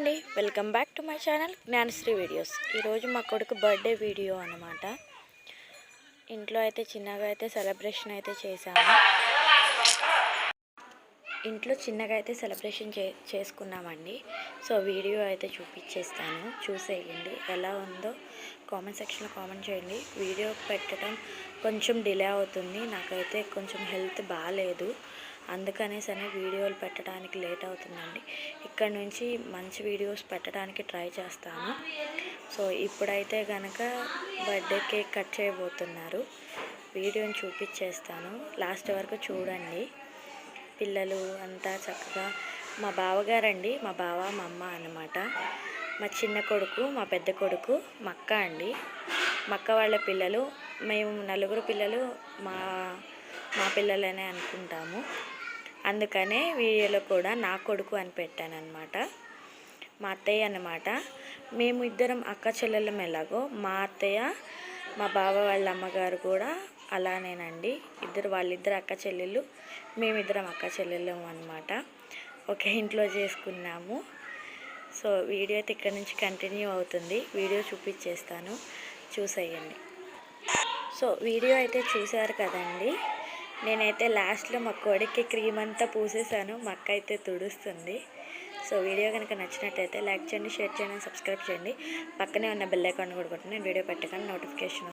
అండి. Welcome back to my channel Gnanasri videos ఈరోజు మా కొడుకు బర్త్డే వీడియో అనమాట ఇంట్లో అయితే చిన్నగా అయితే సెలబ్రేషన్ అయితే చేశాము. ఇంట్లో చిన్నగా అయితే సెలబ్రేషన్ చే చేసుకున్నామండి. సో వీడియో అయితే చూపించేస్తాను చూసేయండి. ఎలా ఉందో కామెంట్ సెక్షన్లో కామెంట్ చేయండి. వీడియో పెట్టడం కొంచెం డిలే అవుతుంది. నాకైతే కొంచెం హెల్త్ బాగాలేదు అందుకనేసని వీడియోలు పెట్టడానికి లేట్ అవుతుందండి. ఇక్కడ నుంచి మంచి వీడియోస్ పెట్టడానికి ట్రై చేస్తాను. సో ఇప్పుడైతే కనుక బర్త్డే కేక్ కట్ చేయబోతున్నారు. వీడియోని చూపించేస్తాను. లాస్ట్ వరకు చూడండి. పిల్లలు అంతా చక్కగా మా బావగారండి మా బావ మా అమ్మ అన్నమాట. మా చిన్న కొడుకు మా పెద్ద కొడుకు మా అక్క అండి. మా అక్క వాళ్ళ పిల్లలు మేము నలుగురు పిల్లలు మా మా పిల్లలనే అనుకుంటాము. అందుకనే వీడియోలో కూడా నా కొడుకు అని పెట్టాను అనమాట మా అత్తయ్య అనమాట మేము ఇద్దరం అక్క చెల్లెలం ఎలాగో. మా అత్తయ్య మా బావ వాళ్ళ అమ్మగారు కూడా అలానేనండి. ఇద్దరు వాళ్ళిద్దరు అక్క చెల్లెళ్ళు మేమిద్దరం అక్క చెల్లెళ్ళం అనమాట ఒకే ఇంట్లో చేసుకున్నాము. సో వీడియో అయితే ఇక్కడ నుంచి కంటిన్యూ అవుతుంది. వీడియో చూపించేస్తాను. చూసేయండి. సో వీడియో అయితే చూసారు కదండి. నేనైతే లాస్ట్లో మా కోడికి క్రీమ్ అంతా పూసేసాను. మా అక్క అయితే తుడుస్తుంది. సో వీడియో కనుక నచ్చినట్టయితే లైక్ చేయండి షేర్ చేయండి సబ్స్క్రైబ్ చేయండి. పక్కనే ఉన్న బెల్ ఐకాన్ కూడా కొట్టండి. నేను వీడియో పెట్టగానే నోటిఫికేషన్